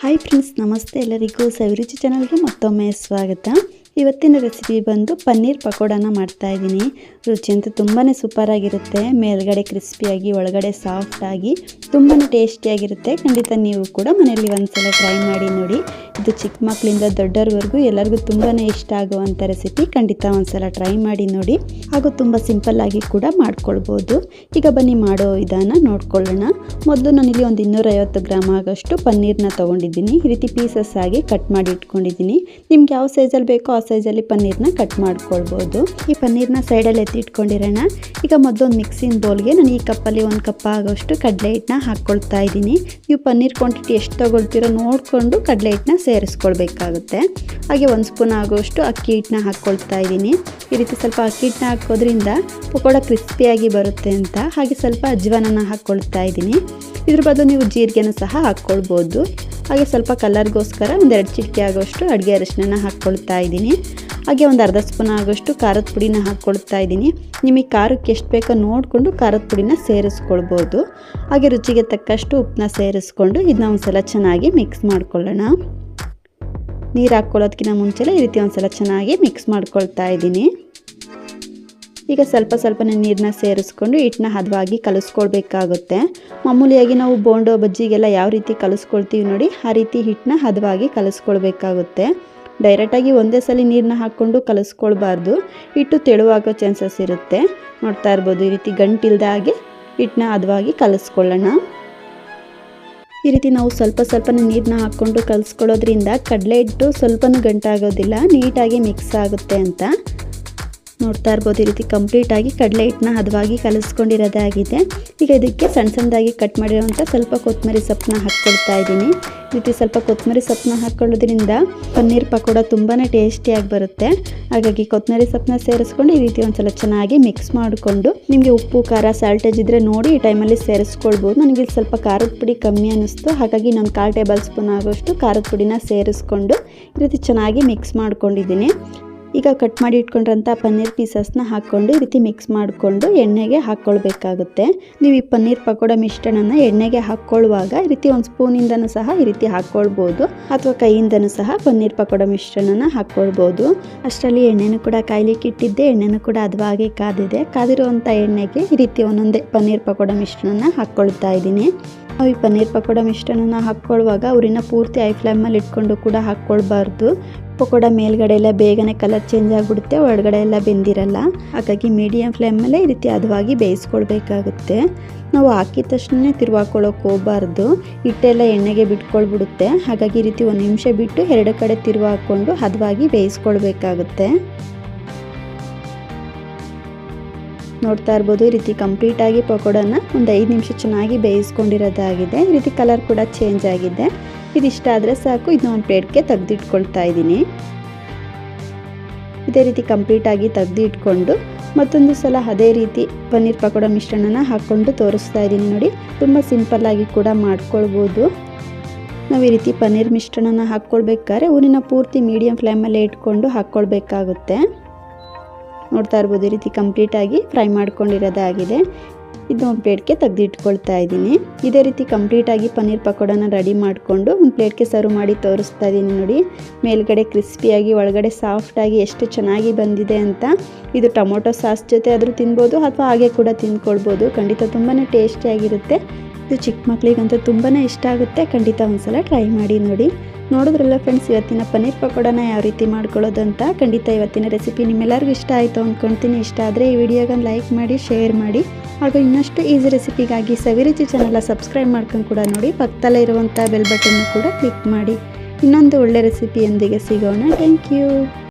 Hi friends ನಮಸ್ತೆ ಎಲ್ಲರಿಗೂ ಸವಿರುಚಿ ಚಾನಲ್ಗೆ ಮತ್ತೊಮ್ಮೆ ಸ್ವಾಗತ. ಇವತ್ತಿನ ರೆಸಿಪಿ ಬಂದು ಪನ್ನೀರ್ ಪಕೋಡಾನ ಮಾಡ್ತಾ ಇದ್ದೀನಿ. ರುಚಿ ಅಂತೂ ತುಂಬಾ ಸೂಪರಾಗಿರುತ್ತೆ ಮೇಲ್ಗಡೆ ಕ್ರಿಸ್ಪಿಯಾಗಿ ಒಳಗಡೆ ಸಾಫ್ಟಾಗಿ ತುಂಬಾ ಟೇಸ್ಟಿಯಾಗಿರುತ್ತೆ ಖಂಡಿತ ನೀವು ಕೂಡ ಮನೆಯಲ್ಲಿ ಒಂದ್ಸಲ ಟ್ರೈ ಮಾಡಿ ನೋಡಿ. ಇದು ಚಿಕ್ಕ ಮಕ್ಕಳಿಂದ ದೊಡ್ಡವ್ರವರೆಗೂ ಎಲ್ಲರಿಗೂ ತುಂಬಾ ಇಷ್ಟ ಆಗುವಂಥ ರೆಸಿಪಿ ಖಂಡಿತ ಒಂದ್ಸಲ ಟ್ರೈ ಮಾಡಿ ನೋಡಿ. ಹಾಗೂ ತುಂಬ ಆಗಿ ಕೂಡ ಮಾಡ್ಕೊಳ್ಬೋದು. ಈಗ ಬನ್ನಿ ಮಾಡೋ ವಿಧಾನ ನೋಡ್ಕೊಳ್ಳೋಣ. ಮೊದಲು ನಾನಿಲ್ಲಿ ಒಂದು ಇನ್ನೂರೈವತ್ತು ಗ್ರಾಮ್ ಆಗೋಷ್ಟು ಪನ್ನೀರ್ನ ತೊಗೊಂಡಿದ್ದೀನಿ. ಈ ರೀತಿ ಪೀಸಸ್ ಆಗಿ ಕಟ್ ಮಾಡಿ ಇಟ್ಕೊಂಡಿದ್ದೀನಿ. ನಿಮ್ಗೆ ಯಾವ ಸೈಜಲ್ಲಿ ಬೇಕೋ ಆ ಸೈಜಲ್ಲಿ ಪನ್ನೀರ್ನ ಕಟ್ ಮಾಡ್ಕೊಳ್ಬೋದು. ಈ ಪನ್ನೀರ್ನ ಸೈಡಲ್ಲಿ ಎತ್ತಿ ಇಟ್ಕೊಂಡಿರೋಣ. ಈಗ ಮೊದಲೊಂದು ಮಿಕ್ಸಿಂಗ್ ಬೌಲ್ಗೆ ನಾನು ಈ ಕಪ್ಪಲ್ಲಿ ಒಂದು ಕಪ್ ಆಗೋಷ್ಟು ಕಡಲೆ ಹಿಟ್ಟನ್ನ ಹಾಕ್ಕೊಳ್ತಾ ಇದ್ದೀನಿ. ನೀವು ಪನ್ನೀರ್ ಕ್ವಾಂಟಿಟಿ ಎಷ್ಟು ತೊಗೊಳ್ತೀರೋ ನೋಡಿಕೊಂಡು ಕಡಲೆ ಹಿಟ್ಟನ್ನ ಸೇರಿಸ್ಕೊಳ್ಬೇಕಾಗುತ್ತೆ. ಹಾಗೆ ಒಂದು ಸ್ಪೂನ್ ಆಗೋಷ್ಟು ಅಕ್ಕಿ ಹಿಟ್ಟನ್ನ ಹಾಕ್ಕೊಳ್ತಾ ಇದ್ದೀನಿ. ಈ ರೀತಿ ಸ್ವಲ್ಪ ಅಕ್ಕಿ ಹಿಟ್ಟನ್ನ ಹಾಕೋದ್ರಿಂದ ಪಕೋಡ ಕ್ರಿಸ್ಪಿಯಾಗಿ ಬರುತ್ತೆ ಅಂತ. ಹಾಗೆ ಸ್ವಲ್ಪ ಅಜ್ವಾನನ ಹಾಕ್ಕೊಳ್ತಾ ಇದ್ದೀನಿ. ಇದ್ರ ಬದಲು ನೀವು ಜೀರಿಗೆನ ಸಹ ಹಾಕ್ಕೊಳ್ಬೋದು. ಹಾಗೆ ಸ್ವಲ್ಪ ಕಲರ್ಗೋಸ್ಕರ ಒಂದೆರಡು ಚಿಟಿಕೆ ಆಗೋಷ್ಟು ಅಡುಗೆ ಅರಿಶಿನ ಹಾಕ್ಕೊಳ್ತಾ ಇದ್ದೀನಿ. ಹಾಗೆ ಒಂದು ಅರ್ಧ ಸ್ಪೂನ್ ಆಗೋಷ್ಟು ಖಾರದ ಪುಡಿನ ಹಾಕ್ಕೊಳ್ತಾ ಇದ್ದೀನಿ. ನಿಮಗೆ ಖಾರಕ್ಕೆ ಎಷ್ಟು ಬೇಕೋ ನೋಡಿಕೊಂಡು ಖಾರದ ಪುಡಿನ ಸೇರಿಸ್ಕೊಳ್ಬೋದು. ಹಾಗೆ ರುಚಿಗೆ ತಕ್ಕಷ್ಟು ಉಪ್ಪನ್ನ ಸೇರಿಸ್ಕೊಂಡು ಇದನ್ನ ಒಂದ್ಸಲ ಚೆನ್ನಾಗಿ ಮಿಕ್ಸ್ ಮಾಡ್ಕೊಳ್ಳೋಣ. ನೀರು ಹಾಕ್ಕೊಳ್ಳೋದಕ್ಕಿಂತ ಮುಂಚೆಲೆ ಈ ರೀತಿ ಒಂದ್ಸಲ ಚೆನ್ನಾಗಿ ಮಿಕ್ಸ್ ಮಾಡ್ಕೊಳ್ತಾ ಇದ್ದೀನಿ. ಈಗ ಸ್ವಲ್ಪ ಸ್ವಲ್ಪನೇ ನೀರನ್ನ ಸೇರಿಸ್ಕೊಂಡು ಹಿಟ್ಟನ್ನ ಹದವಾಗಿ ಕಲಿಸ್ಕೊಳ್ಬೇಕಾಗುತ್ತೆ. ಮಾಮೂಲಿಯಾಗಿ ನಾವು ಬೋಂಡೋ ಬಜ್ಜಿಗೆಲ್ಲ ಯಾವ ರೀತಿ ಕಲಿಸ್ಕೊಳ್ತೀವಿ ನೋಡಿ, ಆ ರೀತಿ ಹಿಟ್ಟನ್ನ ಹದವಾಗಿ ಕಲಿಸ್ಕೊಳ್ಬೇಕಾಗುತ್ತೆ. ಡೈರೆಕ್ಟಾಗಿ ಒಂದೇ ಸಲ ನೀರನ್ನ ಹಾಕ್ಕೊಂಡು ಕಲಿಸ್ಕೊಳ್ಬಾರ್ದು. ಹಿಟ್ಟು ತೆಳುವಾಗೋ ಚಾನ್ಸಸ್ ಇರುತ್ತೆ. ನೋಡ್ತಾ ಇರ್ಬೋದು, ಈ ರೀತಿ ಗಂಟಿಲ್ದಾಗೆ ಹಿಟ್ಟನ್ನ ಹದವಾಗಿ ಕಲಿಸ್ಕೊಳ್ಳೋಣ. ಈ ರೀತಿ ನಾವು ಸ್ವಲ್ಪ ಸ್ವಲ್ಪನೇ ನೀರನ್ನ ಹಾಕ್ಕೊಂಡು ಕಲಸ್ಕೊಳ್ಳೋದ್ರಿಂದ ಕಡಲೆ ಹಿಟ್ಟು ಸ್ವಲ್ಪನೂ ಗಂಟಾಗೋದಿಲ್ಲ, ನೀಟಾಗಿ ಮಿಕ್ಸ್ ಆಗುತ್ತೆ ಅಂತ. ನೋಡ್ತಾ ಇರ್ಬೋದು ಈ ರೀತಿ ಕಂಪ್ಲೀಟಾಗಿ ಕಡಲೆ ಹಿಟ್ಟನ್ನ ಹದವಾಗಿ ಕಲಿಸ್ಕೊಂಡಿರೋದೇ ಆಗಿದೆ ಈಗ ಇದಕ್ಕೆ ಸಣ್ಣ ಸಣ್ಣದಾಗಿ ಕಟ್ ಮಾಡಿರೋಂಥ ಸ್ವಲ್ಪ ಕೊತ್ತಂಬರಿ ಸೊಪ್ಪನ್ನ ಹಾಕ್ಕೊಳ್ತಾ ಇದ್ದೀನಿ. ಈ ರೀತಿ ಸ್ವಲ್ಪ ಕೊತ್ತಂಬರಿ ಸೊಪ್ಪನ್ನ ಹಾಕ್ಕೊಳ್ಳೋದ್ರಿಂದ ಪನ್ನೀರ್ ಪಕೋಡ ತುಂಬಾ ಟೇಸ್ಟಿಯಾಗಿ ಬರುತ್ತೆ. ಹಾಗಾಗಿ ಕೊತ್ತಂಬರಿ ಸೊಪ್ಪನ್ನ ಸೇರಿಸ್ಕೊಂಡು ಈ ರೀತಿ ಒಂದ್ಸಲ ಚೆನ್ನಾಗಿ ಮಿಕ್ಸ್ ಮಾಡಿಕೊಂಡು ನಿಮಗೆ ಉಪ್ಪು, ಖಾರ ಸಾಲ್ಟೇಜ್ ಇದ್ರೆ ನೋಡಿ ಈ ಟೈಮಲ್ಲಿ ಸೇರಿಸ್ಕೊಳ್ಬೋದು. ನನಗೆ ಸ್ವಲ್ಪ ಖಾರದ ಪುಡಿ ಕಮ್ಮಿ ಅನ್ನಿಸ್ತು ಹಾಗಾಗಿ ನಾನು ಕಾಲು ಟೇಬಲ್ ಸ್ಪೂನ್ ಆಗೋಷ್ಟು ಖಾರದ ಪುಡಿನ ಸೇರಿಸ್ಕೊಂಡು ಈ ರೀತಿ ಚೆನ್ನಾಗಿ ಮಿಕ್ಸ್ ಮಾಡ್ಕೊಂಡಿದ್ದೀನಿ. ಈಗ ಕಟ್ ಮಾಡಿ ಇಟ್ಕೊಂಡಿರೋಂಥ ಪನ್ನೀರ್ ಪೀಸಸ್ನ ಹಾಕ್ಕೊಂಡು ಈ ರೀತಿ ಮಿಕ್ಸ್ ಮಾಡಿಕೊಂಡು ಎಣ್ಣೆಗೆ ಹಾಕ್ಕೊಳ್ಬೇಕಾಗುತ್ತೆ. ನೀವು ಈ ಪನ್ನೀರ್ ಪಕೋಡ ಮಿಶ್ರಣನ ಎಣ್ಣೆಗೆ ಹಾಕ್ಕೊಳ್ಳುವಾಗ ಈ ರೀತಿ ಒಂದು ಸ್ಪೂನಿಂದನೂ ಸಹ ಈ ರೀತಿ ಹಾಕ್ಕೊಳ್ಬೋದು. ಅಥವಾ ಕೈಯಿಂದನೂ ಸಹ ಪನ್ನೀರ್ ಪಕೋಡ ಮಿಶ್ರಣನ ಹಾಕ್ಕೊಳ್ಬೋದು. ಅಷ್ಟರಲ್ಲಿ ಎಣ್ಣೆನೂ ಕೂಡ ಕಾಯ್ಲಿಕ್ಕೆ ಇಟ್ಟಿದ್ದೆ. ಎಣ್ಣೆನೂ ಕೂಡ ಅದವಾಗಿ ಕಾದಿದೆ. ಕಾದಿರುವಂಥ ಎಣ್ಣೆಗೆ ಈ ರೀತಿ ಒಂದೊಂದೇ ಪನ್ನೀರ್ ಪಕೋಡ ಮಿಶ್ರಣನ ಹಾಕ್ಕೊಳ್ತಾ ಇದ್ದೀನಿ. ನಾವು ಈ ಪನ್ನೀರ್ ಪಕೋಡ ಮಿಶ್ರಣನ ಹಾಕ್ಕೊಳ್ಳುವಾಗ ಉರಿನ ಪೂರ್ತಿ ಐ ಫ್ಲೇಮಲ್ಲಿ ಇಟ್ಕೊಂಡು ಕೂಡ ಹಾಕ್ಕೊಳ್ಬಾರ್ದು. ಪಕೋಡ ಮೇಲ್ಗಡೆ ಎಲ್ಲ ಬೇಗನೆ ಕಲರ್ ಚೇಂಜ್ ಆಗಿಬಿಡುತ್ತೆ, ಒಳಗಡೆ ಎಲ್ಲ ಬೆಂದಿರಲ್ಲ. ಹಾಗಾಗಿ ಮೀಡಿಯಮ್ ಫ್ಲೇಮಲ್ಲೇ ಈ ರೀತಿ ಹದವಾಗಿ ಬೇಯಿಸ್ಕೊಳ್ಬೇಕಾಗುತ್ತೆ. ನಾವು ಹಾಕಿದ ತಕ್ಷಣ ತಿರುವಾಕೊಳ್ಳೋಕೆ ಹೋಗಬಾರ್ದು. ಹಿಟ್ಟೆಲ್ಲ ಎಣ್ಣೆಗೆ ಬಿಟ್ಕೊಳ್ಬಿಡುತ್ತೆ. ಹಾಗಾಗಿ ಈ ರೀತಿ ಒಂದು ನಿಮಿಷ ಬಿಟ್ಟು ಎರಡು ಕಡೆ ತಿರುವಾಕೊಂಡು ಹಾಕ್ಕೊಂಡು ಹದವಾಗಿ ಬೇಯಿಸ್ಕೊಳ್ಬೇಕಾಗುತ್ತೆ. ನೋಡ್ತಾ ಇರ್ಬೋದು, ಈ ರೀತಿ ಕಂಪ್ಲೀಟಾಗಿ ಪಕೋಡನ ಒಂದು ಐದು ನಿಮಿಷ ಚೆನ್ನಾಗಿ ಬೇಯಿಸ್ಕೊಂಡಿರೋದಾಗಿದೆ. ಈ ರೀತಿ ಕಲರ್ ಕೂಡ ಚೇಂಜ್ ಆಗಿದೆ. ಇದಿಷ್ಟ ಆದರೆ ಸಾಕು. ಇದನ್ನ ಒಂದು ಪ್ಲೇಟ್ಗೆ ತೆಗೆದಿಟ್ಕೊಳ್ತಾ ಇದ್ದೀನಿ. ಇದೇ ರೀತಿ ಕಂಪ್ಲೀಟಾಗಿ ತೆಗೆದು ಇಟ್ಕೊಂಡು ಮತ್ತೊಂದು ಸಲ ಅದೇ ರೀತಿ ಪನ್ನೀರ್ ಪಕೋಡ ಮಿಶ್ರಣನ ಹಾಕ್ಕೊಂಡು ತೋರಿಸ್ತಾ ಇದ್ದೀನಿ ನೋಡಿ. ತುಂಬ ಸಿಂಪಲ್ಲಾಗಿ ಕೂಡ ಮಾಡ್ಕೊಳ್ಬೋದು. ನಾವು ಈ ರೀತಿ ಪನ್ನೀರ್ ಮಿಶ್ರಣನ ಹಾಕ್ಕೊಳ್ಬೇಕಾದ್ರೆ ಊರಿನ ಪೂರ್ತಿ ಮೀಡಿಯಮ್ ಫ್ಲೇಮಲ್ಲೇ ಇಟ್ಕೊಂಡು ಹಾಕ್ಕೊಳ್ಬೇಕಾಗುತ್ತೆ. ನೋಡ್ತಾ ಇರ್ಬೋದು, ಈ ರೀತಿ ಕಂಪ್ಲೀಟಾಗಿ ಫ್ರೈ ಮಾಡ್ಕೊಂಡಿರೋದಾಗಿದೆ ಇದು ಒಂದು ಪ್ಲೇಟ್ಗೆ ತೆಗೆದಿಟ್ಕೊಳ್ತಾ ಇದ್ದೀನಿ. ಇದೇ ರೀತಿ ಕಂಪ್ಲೀಟಾಗಿ ಪನ್ನೀರ್ ಪಕೋಡನ ರೆಡಿ ಮಾಡಿಕೊಂಡು ಒಂದು ಪ್ಲೇಟ್ಗೆ ಸರ್ವ್ ಮಾಡಿ ತೋರಿಸ್ತಾ ಇದ್ದೀನಿ ನೋಡಿ. ಮೇಲ್ಗಡೆ ಕ್ರಿಸ್ಪಿಯಾಗಿ ಒಳಗಡೆ ಸಾಫ್ಟಾಗಿ ಎಷ್ಟು ಚೆನ್ನಾಗಿ ಬಂದಿದೆ ಅಂತ. ಇದು ಟೊಮೊಟೊ ಸಾಸ್ ಜೊತೆ ಆದರೂ ತಿನ್ಬೋದು ಅಥವಾ ಹಾಗೆ ಕೂಡ ತಿಂದ್ಕೊಳ್ಬೋದು ಖಂಡಿತ ತುಂಬಾ ಟೇಸ್ಟಿಯಾಗಿರುತ್ತೆ ಇದು ಚಿಕ್ಕ ಮಕ್ಕಳಿಗಂತೂ ತುಂಬಾ ಇಷ್ಟ ಆಗುತ್ತೆ. ಖಂಡಿತ ಒಂದ್ಸಲ ಟ್ರೈ ಮಾಡಿ ನೋಡಿ. ನೋಡಿದ್ರಲ್ಲ ಫ್ರೆಂಡ್ಸ್ ಇವತ್ತಿನ ಪನ್ನೀರ್ ಪಕೋಡನ ಯಾವ ರೀತಿ ಮಾಡ್ಕೊಳ್ಳೋದು ಅಂತ ಖಂಡಿತ ಇವತ್ತಿನ ರೆಸಿಪಿ ನಿಮ್ಮೆಲ್ಲರಿಗೂ ಇಷ್ಟ ಆಯಿತು ಅಂದ್ಕೊಳ್ತೀನಿ ಇಷ್ಟ ಆದರೆ ಈ ವಿಡಿಯೋಗನ್ನು ಲೈಕ್ ಮಾಡಿ ಶೇರ್ ಮಾಡಿ, ಹಾಗೂ ಇನ್ನಷ್ಟು ಈಸಿ ರೆಸಿಪಿಗಾಗಿ ಸವಿರುಚಿ ಚಾನಲ್ನ ಸಬ್ಸ್ಕ್ರೈಬ್ ಮಾಡ್ಕೊಂಡು ಕೂಡ ನೋಡಿ. ಪಕ್ಕದಲ್ಲೇ ಇರುವಂಥ ಬೆಲ್ ಬಟನ್ನು ಕೂಡ ಕ್ಲಿಕ್ ಮಾಡಿ. ಇನ್ನೊಂದು ಒಳ್ಳೆ ರೆಸಿಪಿಯೊಂದಿಗೆ ಸಿಗೋಣ. Thank you